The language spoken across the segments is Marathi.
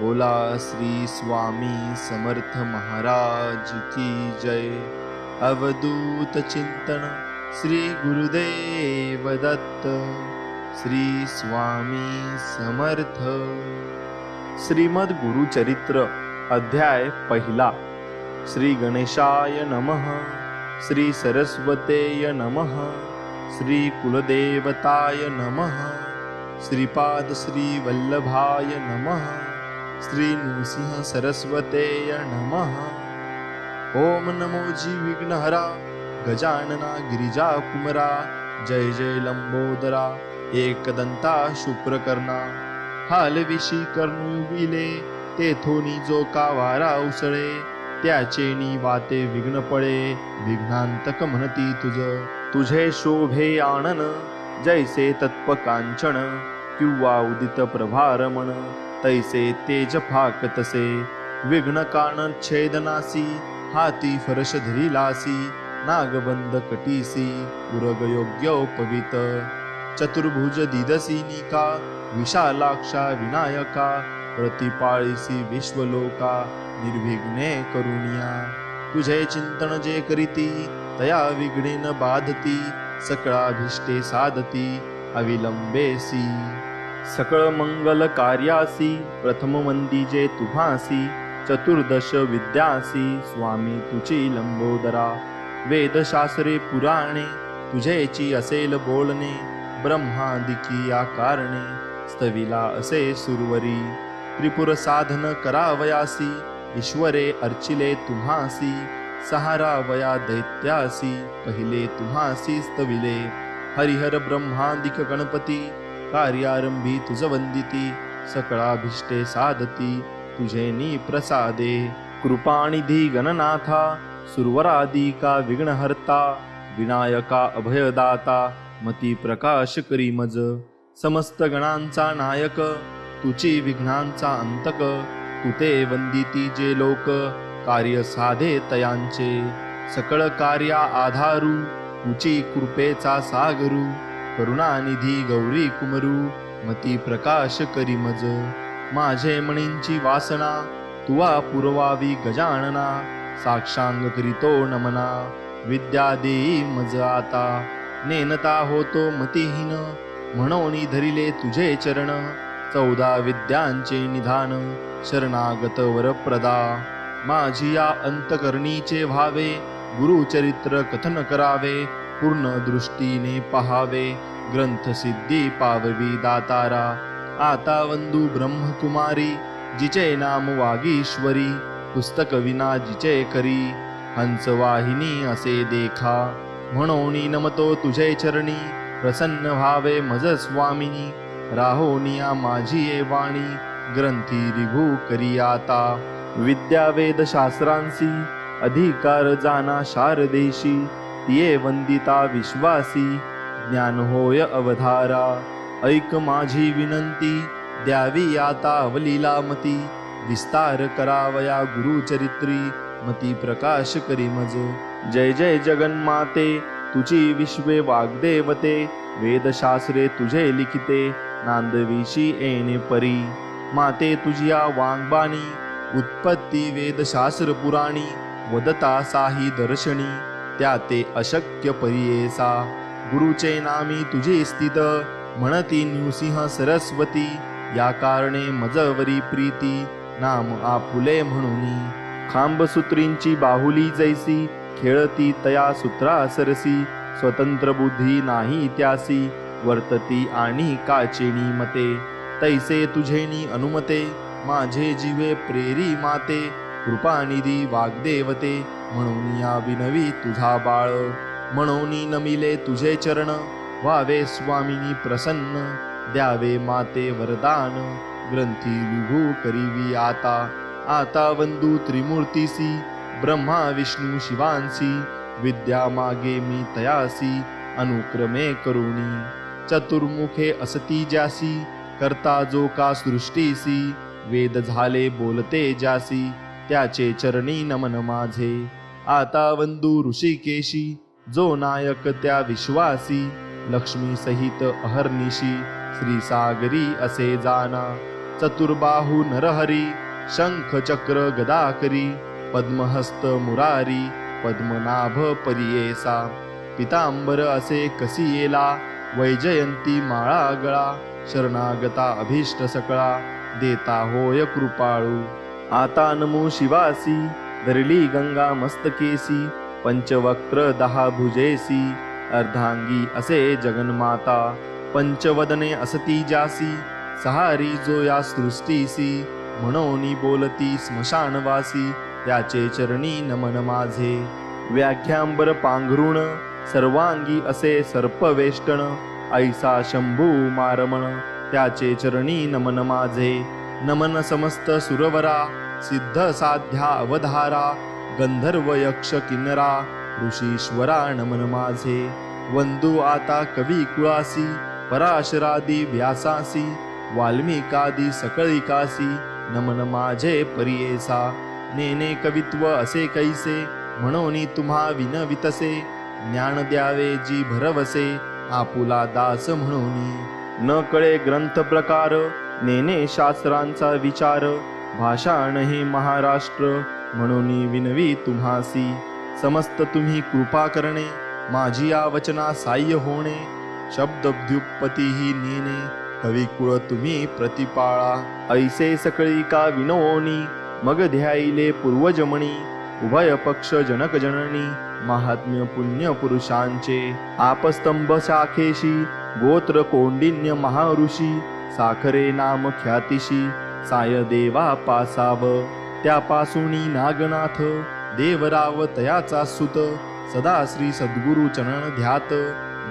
बोला श्री स्वामी समर्थ महाराज की जय। अवधूत चिंतन श्री गुरुदेव दत्त श्री स्वामी समर्थ। श्रीमद गुरुचरित्र अध्याय पहिला। श्री गणेशाय नमः श्री सरस्वतेय नमः श्री कुलदेवताय नमः श्रीपाद श्री वल्लभाय नमः श्री नृसिंह सरस्वतेय नमः। ओम नमो जी विघ्नहरा गजानना गिरिजा कुमरा जय जय लंबोदरा एकदंता शुक्रकर्णा। हालविशी कर्णुविले तेथोनी जो का वारा उसळे त्याचे नी वाते विघ्न पळे विघ्नांतक म्हणती तुझ। तुझे शोभे आणन जैसे तत्पकांचन किंवा उदित प्रभारमण। तैसे तेज फाक तसे विघ्न कान छेदनासी हाती फरश धरिलासी नागबंद कटीसी उरग योग्य उपवित। चतुर्भुज दिदसी निका विशालाक्षा विनायका प्रतिपाळीसी विश्वलोका निर्विघ्ने करुणिया। तुझे चिंतन जे करीती तया विघ्नेन बाधती सकळाभिष्टे साधती अविलंबेसी सकळ मंगल कार्यासी प्रथम मंदिजे तुभासी चतुर्दश विद्यासी स्वामी तुची लंबोदरा वेदशास्त्रे पुराणे तुझेची असेल बोलणे ब्रह्मादिकी या कारणे स्तविला असे सुरवरी त्रिपुर साधन करावयासी ईश्वरे अर्चिले तुम्हासी सहारावया दैत्यासी पहिले तुम्हासी स्तविले हरिहर ब्रह्मादिक गणपती कार्यारंभी तुझ वंदिती सकळाभिष्टे साधती तुझे नी प्रसादे. कृपानिधी गणनाथा सुरवरादिका विघ्नहर्ता विनायका अभयदाता मती प्रकाश करी मज. समस्त गणांचा नायक तुची विघ्नांचा अंतक तुते वंदिती जे लोक कार्य साधे तयांचे. सकळ कार्या आधारू तुची कृपेचा सागरू. करुणानिधी गौरी कुमरू मती प्रकाश करी मज. माझे मणींची वासना तुवा पुरवावी गजानना साक्षांग करीतो नमना. विद्या देई मज आता नेनता होतो मतिहीन म्हणून धरिले तुझे चरण. चौदा विद्यांचे निधान शरणागत वरप्रदा. माझी या अंतकरणीचे व्हावे गुरुचरित्र कथन करावे पूर्ण दृष्टीने पहावे ग्रंथसिद्धी पाववी दातारा. आता वंदू ब्रह्मकुमारी जिचे नाम वागीश्वरी पुस्तक विना जिचे करी. हंसवाहिनी असे देखा म्हणून नमतो तुझे चरणी प्रसन्न व्हावे मज स्वामिनी. राहोनिया माझी ए वाणी ग्रंथी रिभू करी आता. विद्या शास्त्रांसी अधिकार जाना शारदेशी. तिये वंदिता विश्वासी ज्ञान होय अवधारा ऐक माझी विनंती द्यावी आता अवलीला मती विस्तार करावया गुरुचरित्री मती प्रकाश करी मज. जय जय जगन्माते तुझी विश्वे वाग्देवते वेदशास्त्रे तुझे लिखिते नांदविशी येणे परी. माते तुझिया वांगबाणी उत्पत्ती वेदशास्त्र पुराणी वदता साही दर्शनी. त्या ते अशक्य परियेसा. गुरुचे नामी तुझे स्थित. म्हणती नृसिंह सरस्वती. या कारणे मजवरी प्रीती. नाम आपुले म्हणून. खांबसूत्रींची बाहुली जैसी. खेळती तया सूत्रा सरसी. स्वतंत्र बुद्धी नाही त्यासी. वर्तती आणि काचेणी मते. तैसे तुझेनी अनुमते. माझे जीवे प्रेरी माते. कृपानिधी वाग्देवते म्हणून या विनवी तुझा बाळ. म्हणून नमिले तुझे चरण व्हावे स्वामिनी प्रसन्न. द्यावे माते वरदान ग्रंथी विभू करीवी आता. आता वंदू त्रिमूर्तीसी ब्रह्मा विष्णू शिवांसी विद्या मागे मी तयासी अनुक्रमे करुणी. चतुर्मुखे असती ज्यासी करता जो का सृष्टीसी वेद झाले बोलते ज्यासी. त्याचे चरणी नमन माझे. आता वंदू ऋषिकेशी जो नायक त्या विश्वासी लक्ष्मी सहित अहर्निशी श्री सागरी असे जाना. चतुर्बाहू नरहरी शंख चक्र गदाकरी पद्महस्त मुरारी पद्मनाभ परियेसा. पितांबर असे कसी येला वैजयंती माळा गळा शरणागता अभीष्ट सकळा देता होय कृपाळू. आता नमो शिवासी धरली गंगा मस्तकेसी पंचवक्त्र दहा भुजेसी अर्धांगी असे जगन्माता पंचवदने असती जासी सहारी जो या सृष्टीसी म्हणून बोलती स्मशानवासी त्याचे चरणी नमन माझे. व्याख्यांबर पांघरुण सर्वांगी असे सर्पवेष्टन ऐसा शंभू मारमण त्याचे चरणी नमन माझे. नमन समस्त सुरवरा सिद्ध साध्या अवधारा गंधर्व यक्ष किन्नरा ऋषीश्वरा नमन माझे. वंदू आता कवी कुळासी पराशरादी व्यासासी वाल्मिकादी सकळिकासी नमन माझे परियेसा. नेने कवित्व असे कैसे म्हणून तुम्हा विनवितसे ज्ञान द्यावे जी भरवसे आपुला दास म्हणून. न कळे ग्रंथ प्रकार नेने शास्त्रांचा विचार भाषाण हे महाराष्ट्र म्हणून विनवी तुम्हासी. समस्त तुम्ही कृपा करणे माझी या वचना साह्य होणे. शब्द द्युपती नेने कविकुळ तुम्ही प्रतिपाळा. ऐसे सकळी का विनोनी मग ध्याईले पूर्वजमणी उभय पक्ष जनक जननी महात्म्य पुण्य पुरुषांचे. आपस्तंभ शाखेशी गोत्र कौंडिन्य महाऋषी. साखरे नाम ख्यातिशी साय देवा पासाव. त्यापासूनी नागनाथ देवराव तयाचा सुत. सदा श्री सद्गुरु चरण ध्यात.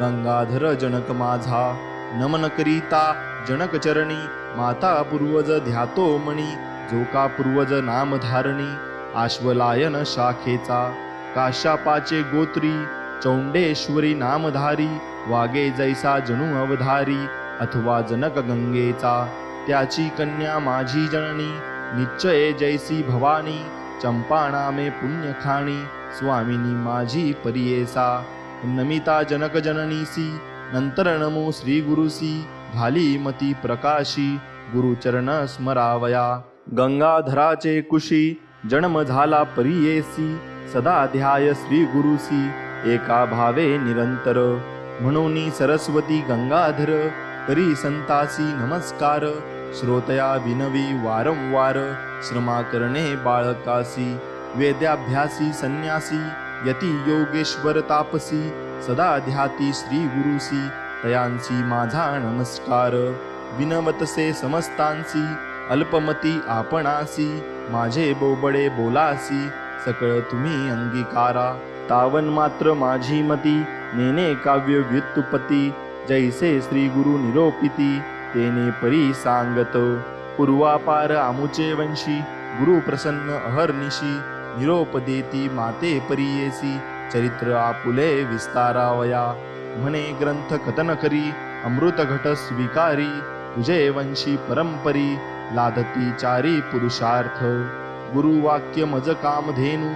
गंगाधर जनक माझा. नमन करीता जनक चरणी माता पूर्वज ध्यातो मणी जोका पूर्वज नामधारणी आश्वलायन शाखेचा. काश्यापाचे गोत्री चौंडेश्वरी नामधारी. वागे जैसा जणू अवधारी. अथवा जनक गंगेचा त्याची कन्या माझी जननी निश्चये जैसी भवानी चंपाणामे पुण्यखाणी स्वामिनी माझी परियेसा. नमिता जनक जननीसी नंतर नमो श्री गुरुसी घाली मती प्रकाशी गुरुचरण स्मरावया. गंगाधराचे कुशी जन्म झाला परियेसी सदा ध्याय श्री गुरुसी एका भावे निरंतर. म्हणून सरस्वती गंगाधर करी संतासी नमस्कार. श्रोतया विनवी वारंवार. श्रमा करणे बाळकासी. वेद्याभ्यासी संन्यासी. यती योगेश्वर तापसी. सदा ध्याती श्री गुरुसी. तयांसी माझा नमस्कार. विनवतसे समस्तांसी. अल्पमती आपणासी. माझे बोबडे बोलासी. सकळ तुम्ही अंगीकारा. तावन मात्र माझी मती. नेने काव्य व्युत्पती जैसे श्री गुरु निरोपिती तेने परी सांगत। पूर्वापार आमुचे वंशी गुरु प्रसन्न अहर्निशी निरोप देती माते परियेसी चरित्र आपुले विस्तारावया। म्हणे ग्रंथ कथन करी अमृत घट स्वीकारी तुझे वंशी परंपरी लादती चारी पुरुषार्थ। गुरुवाक्य मज कामधेनु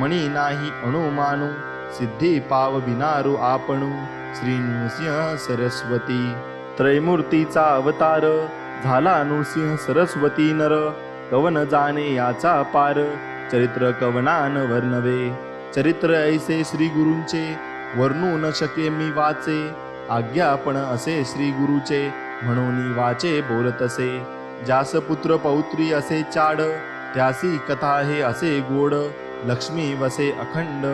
मणी नाही अणुमानु सिद्धी पाव विनारू आपणू। श्री नृसिंह सरस्वती. त्रैमूर्तीचा अवतार झाला नृसिंह सरस्वती नर. कवन जाणे याचा पार चरित्र कवनान वर्णवे. चरित्र ऐसे श्री गुरूंचे वर्णू न शके मी वाचे. आज्ञापण असे श्री गुरुचे म्हणून वाचे बोलतसे जास पुत्र पौत्री असे चाड त्यासी कथा हे असे गोड. लक्ष्मी वसे अखंड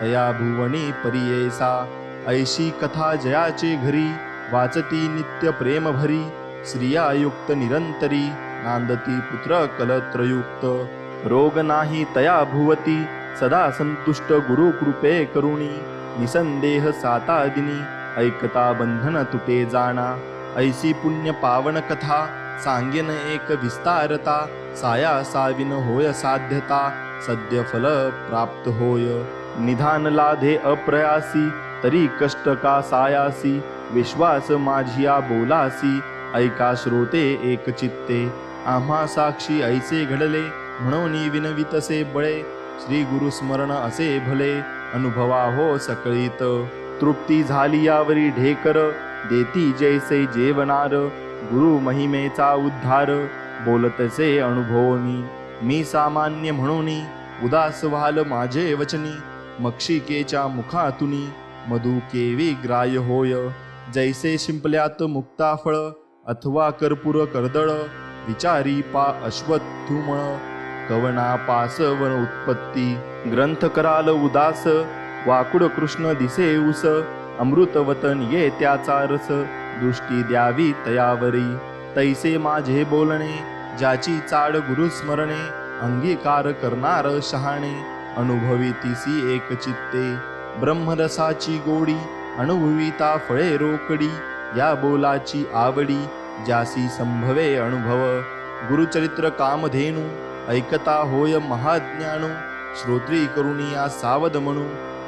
तया भुवनी परियेसा. ऐशी कथा जयाचे घरी वाचती नित्य प्रेम भरी स्त्रियायुक्त निरंतरी नांदती पुत्र कलत्रयुक्त. रोग नाही तया भुवती सदा संतुष्ट गुरु कृपे करुणी निसंदेह सातादिनी ऐकता बंधन तुटे जाणा. ऐसी पुण्य पावन कथा सांगेन एक विस्तारता साया साविन होय साध्यता सद्य फल प्राप्त होय. निधान लाधे अप्रयासी तरी कष्ट का सायासी? विश्वास माझिया बोलासी. ऐका श्रोते एक चित्ते. आम्हा साक्षी ऐसे घडले म्हणून विनवितसे बळे. श्री गुरु स्मरण असे भले अनुभवा हो सकळीत. तृप्ती झाली यावरी ढेकर देती जैसे जेवणार. गुरु महिमेचा उद्धार बोलतसे अनुभवनी. मी सामान्य म्हणून उदास व्हाल माझे वचनी. मक्षिकेच्या मुखातुनी. मधु केवी ग्राय होय। जैसे शिंपल्यात मुक्ता फळ अथवा कर्पूर कर्दळ विचारी पा अश्वत्थुमळ कवना पासवन उत्पत्ती ग्रंथ कराल उदास वाकुड कृष्ण दिसे उस अमृतवतन ये त्याचा रस दृष्टी द्यावी तयावरी। तैसे माझे बोलणे ज्याची चाड गुरुस्मरणे अंगीकार करणार शहाणे अनुभवी तिसी एक चित्ते। ब्रह्मरसाची गोडी अनुभविता फळे रोकडी या बोलाची आवडी जासी संभवे अनुभव. गुरुचरित्र कामधेनु ऐकता होय महाज्ञानू श्रोत्री करुणिया सावध म्हणू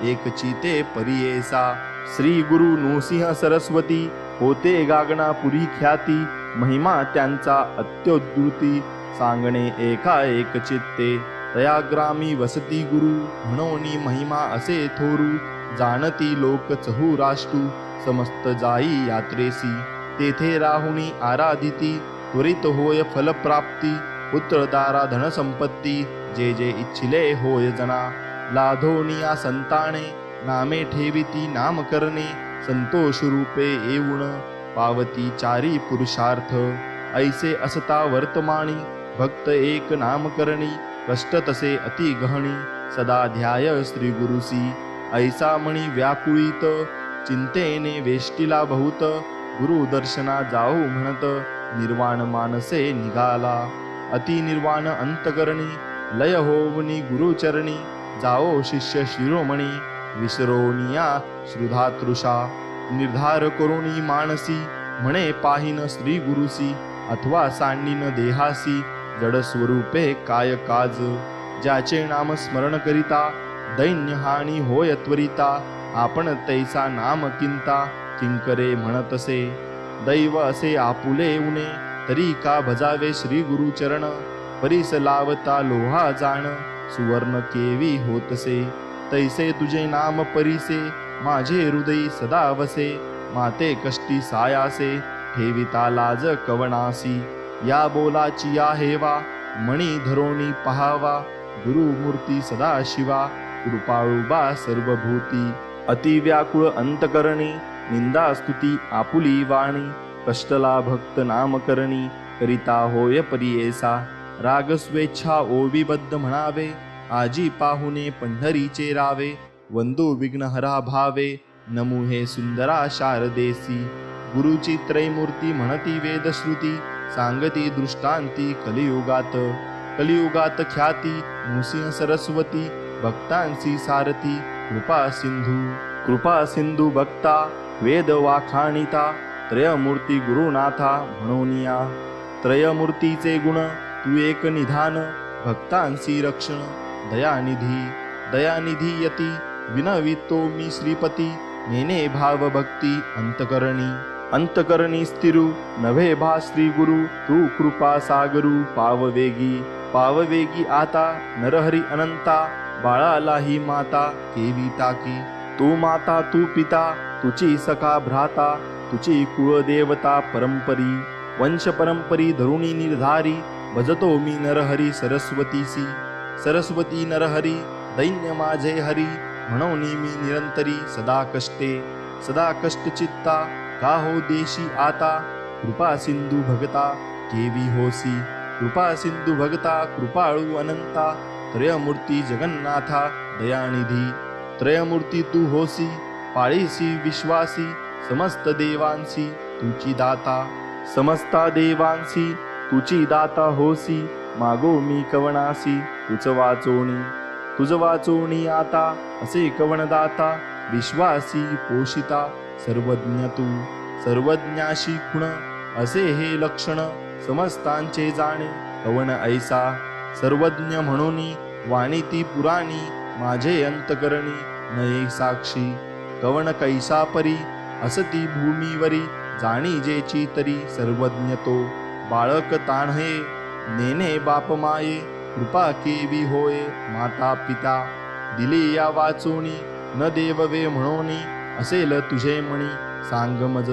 एक चिते परियेसा. श्री गुरु नृसिंह सरस्वती होते गागणापुरी ख्याती महिमा त्यांचा अत्योद्धृती सांगणे एका एक चित्ते तयाग्रामी वसती गुरु म्हणोनी महिमा असे थोरू जाणती लोक चहू राष्ट्रू समस्त जाई यात्रेसी तेथे राहुणी आराधिती त्वरित होय फलप्राप्ती पुत्रदारा धनसंपत्ती जे जे इच्छिले होय जना लाधोनिया संताने नामे ठेविती नाम करणे संतोष रूपे येऊन पावती चारी पुरुषार्थ ऐसे असता वर्तमानी भक्त एक नाम करणी कष्ट तसे अति गहणी सदा ध्याय श्री गुरुसी ऐसा मणी व्याकुळीत चिंतेने वेष्टीला बहुत गुरु दर्शना जाऊ म्हणत निर्वाण मानसे निघाला। अति निर्वाण अंतकरणी लय होवनी गुरुचरणी जाओ शिष्य शिरोमणी विसरोनिया श्रुधातृषा। निर्धार करुणी मानसी म्हणे पाहिन श्री गुरुसी अथवा सांडीन देहासी। जड स्वरूपे काय काज ज्याचे नाम स्मरण करिता दैन्य हानी होय त्वरिता आपण तैसा नाम किंता किंकरे म्हणतसे. दैव असे आपुले उणे तरी का भजावे श्री गुरु चरण लावता लोहा जाण सुवर्ण केवी होतसे. तैसे तुझे नाम परिसे माझे हृदय सदा वसे. माते कष्टी सायासे ठेविता लाज कवणासी या बोलाची या हेवा मणी धरोणी पहावा गुरुमूर्ती सदा शिवा कृपाळुबा सर्वभूती अति व्याकुळ अंतकरणी निंदा स्तुती आपुली वाणी कष्टला भक्त नामकरणी करिता होय परियेसा राग स्वेच्छा ओविबद्ध म्हणावे आजी पाहुणे पंढरीचे रावे वंदू विघ्नहरा भावे नमू हे सुंदरा शारदेसी गुरुची त्रैमूर्ती म्हणती वेदश्रुती सांगती दृष्टांती कलियुगात. कलियुगात ख्याती नृसिंह सरस्वती भक्तांसी सारथी कृपा सिंधू. कृपा सिंधू भक्ता वेद वाखाणिता त्रयमूर्ती गुरुनाथा म्हणूनिया. त्रयमूर्तीचे गुण तू एक निधान भक्तांसी रक्षण दयानिधी. दयानिधी यती विनवितो मी श्रीपती नेने भाव भक्ती अंतकरणी. अंतकरणी स्थिरू नभे भा श्री गुरु तू कृपा सागरू पाववेगी पाववेगी आता नरहरी अनंता बाळालाही माता केवी ताकी तू माता तू पिता तुची सखा भ्राता तुची कुळदेवता परंपरी वंश परंपरी धरुणी निर्धारी भजतो मी नरहरी सरस्वतीसी सरस्वती नरहरी दैन्य माझे हरी म्हणून मी निरंतरी सदा कष्टे सदा कष्ट चित्ता का हो देशी आता? कृपा सिंधू भगता केवी होसी। कृपा सिंधू भगता कृपाळू अनंता। त्रयमूर्ती जगन्नाथा दयानिधी। त्रयमूर्ती तू होसी पाळीसी विश्वासी समस्त देवांसी तुची दाता। समस्ता देवांसी तुची दाता होसी मागो मी कवणासी तुझ वाचोणी। तुझ वाचोणी आता असे कवणदाता विश्वासी पोषिता। सर्वज्ञ तू सर्वज्ञाशी खुण असे हे लक्षण समस्तांचे जाणे. कवन ऐसा सर्वज्ञ म्हणून वाणी ती पुराणी माझे अंतकरणी नये साक्षी. कवन कैसा परी असती भूमीवरी जाणी जेची तरी सर्वज्ञ तो बाळक ताणहे नेने बाप माये कृपा केवी होय माता पिता. दिली या वाचोनी न देववे म्हणोनी असेल तुझे मणी सांग मज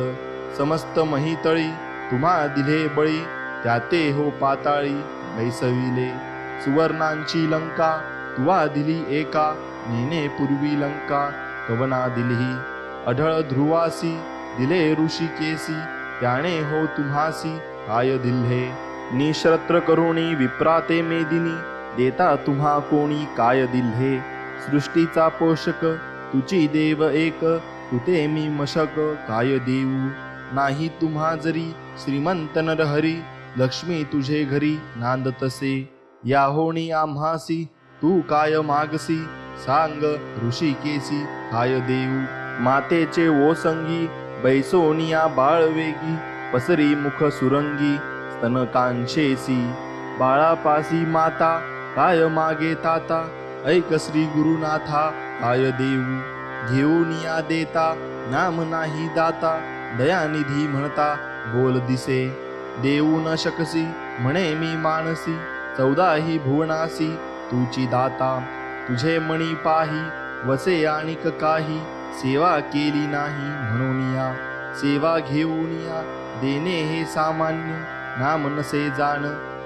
समस्त महितळी तुम्हा दिले बळी त्याते हो पाताळी बैसविले सुवर्णांची लंका तुवा दिली एका नेने पूर्वी लंका कवना दिली अढळ ध्रुवासी दिले ऋषिकेसी त्याने हो तुम्हासी काय दिल्हे. निश्रत्र करुणी विप्राते मेदिनी देता तुम्हा कोणी काय दिल्हे. सृष्टीचा पोषक तुची देव एक कुठे मी मशक काय देऊ? नाही तुम्हा जरी श्रीमंत नरहरी लक्ष्मी तुझे घरी नांदतसे. या होणी आम्हासी तू काय मागसी? सांग ऋषिकेसी काय देऊ? मातेचे ओसंगी बैसोनिया बाळवेगी पसरी मुख सुरंगी स्तनकांशेसी. बाळापासी माता काय मागे ताता? ऐक श्री गुरुनाथा आय देऊ घेऊन या देता नाम नाही दाता दयानिधी म्हणता बोल दिसे. देऊ न शकसी म्हणे मी मानसी चौदाही भुवनासी तुची दाता तुझे मणी पाही वसे आणिक काही सेवा केली नाही म्हणून या. सेवा घेऊन या देणे हे सामान्य नाम नसे जाण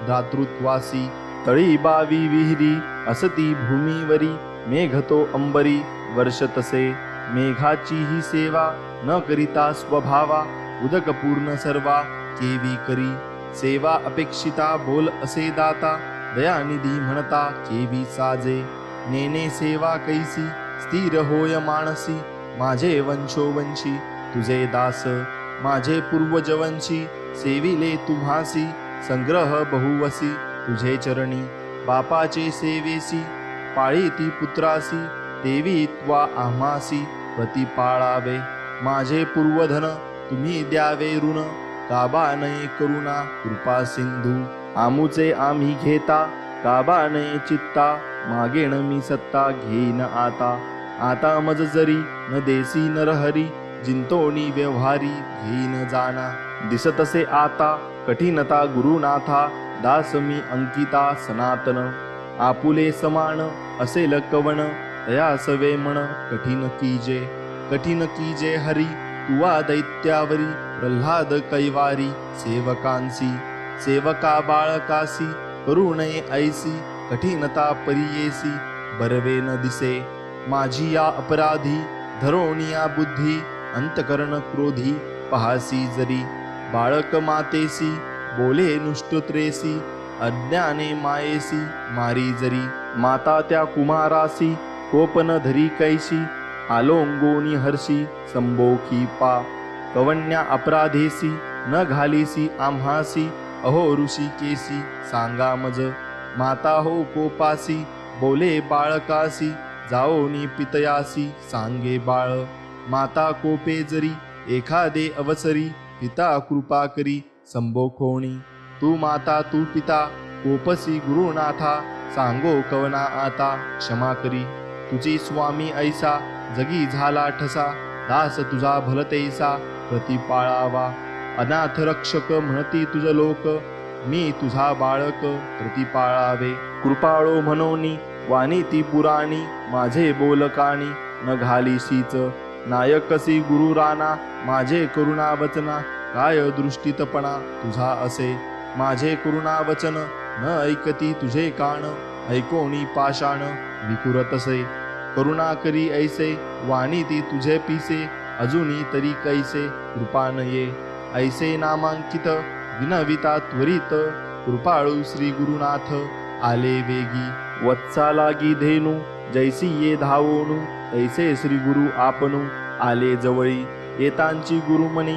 दातृत्वासी तळी बावी विहिरी असती भूमीवरी मेघतो अंबरी वर्ष तसे. मेघाची ही सेवा न करिता स्वभावा उदक पूर्ण सर्वा केवी करी. सेवा अपेक्षिता बोल असे दाता दयानिधी म्हणता केवी साजे. नेने सेवा कैसी स्थिर होय मानसी माझे वंशोवंशी तुझे दास. माझे पूर्वजवंशी सेविले तुम्हासी संग्रह बहुवसी तुझे चरणी. बापाचे सेवेसी पाळी ती पुत्रासी देवी त्वा आम्हासी प्रतिपाळावे. माझे पूर्वधन तुम्ही द्यावे ऋण. काबा नये करुणा कृपा सिंधू. आमुचे आम्ही घेता काबा नये चित्ता. मागेण मी सत्ता घेईन आता. आता मज जरी न देसी नरहरी जिंतोणी व्यवहारी घेईन जाना. दिसतसे आता कठीणता गुरुनाथा. दास मी अंकिता सनातन. आपुले समान असेल कवन तया सवे म्हण कठीण कीजे कठीण कीजे हरी तुवा दैत्यावरी प्रल्हाद कैवारी सेवकांसी सेवका बाळकासी करुणे ऐसी कठीणता परियेसी बरवे न दिसे माझी या अपराधी धरोणिया बुद्धी अंतकरण क्रोधी पहासी जरी बाळक मातेसी बोले नुष्टुत्रेसी अज्ञाने मायेसी मारी जरी माता त्या कुमारासी कोपन धरी कैशी आलोंगोनी हर्षी संबोखी पा कवन्या अपराधेसी न घालीसी आम्हासी अहो ऋषिकेसी सांगा मज माता हो कोपासी बोले बाळकासी जाओनी पितयासी सांगे बाळ माता कोपे जरी एखादे अवसरी पिता कृपा करी संबोखोणी तू माता तू पिता कोपसी गुरुनाथा सांगो कवना आता क्षमा करी. तुझी स्वामी ऐसा जगी झाला ठसा दास तुझा भलतेसा प्रतिपाळावा. अनाथ रक्षक म्हणती तुझ लोक मी तुझा बाळक प्रतिपाळावे. कृपाळो म्हणोनी वाणी ती पुराणी माझे बोलकाणी न घालीसीच नायकसी गुरु राणा माझे करुणा वचना काय दृष्टीतपणा तुझा असे. माझे करुणा वचन न ऐकती तुझे कान ऐकोणी पाषाण विकुरतसे करुणा करी ऐसे वाणी ती तुझे पिसे अजूनी तरी कैसे कृपान ये ऐसे नामांकित विनविता त्वरित कृपाळू श्री गुरुनाथ आले वेगी. वत्सा लागी धेनू जैसी ये धावोणू तैसे श्री गुरु आपणू आले जवळी. येतांची गुरुमणी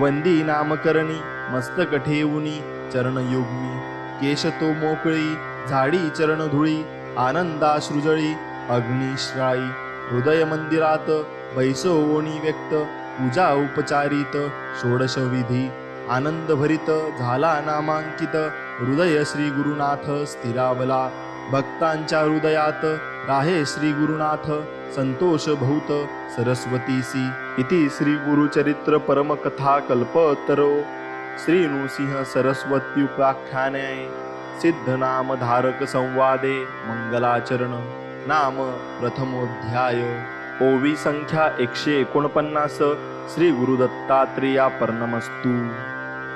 वंदी नामकरणी मस्तक ठेवुनी चरणयुग्मी केश तो मोकळी झाडी चरण धुळी आनंदा सृजळी अग्निश्राई हृदय मंदिरात बैसोवणी व्यक्त पूजा उपचारित षोडश विधी आनंद भरित झाला नामांकित हृदय श्री गुरुनाथ स्थिरावला भक्तांच्या हृदयात राहे श्री गुरुनाथ संतोष भूत सरस्वतीसी इति श्री गुरुचरित्र परमकथा कल्पतरो. श्री नृसिंह सरस्वत्युपाख्याने सिद्धनाम धारक संवादे मंगलाचरण। नाम प्रथमोध्याय। ओवी संख्या एकशे एकोणपन्नास। श्री गुरुदत्तात्रेया पर्णमस्तू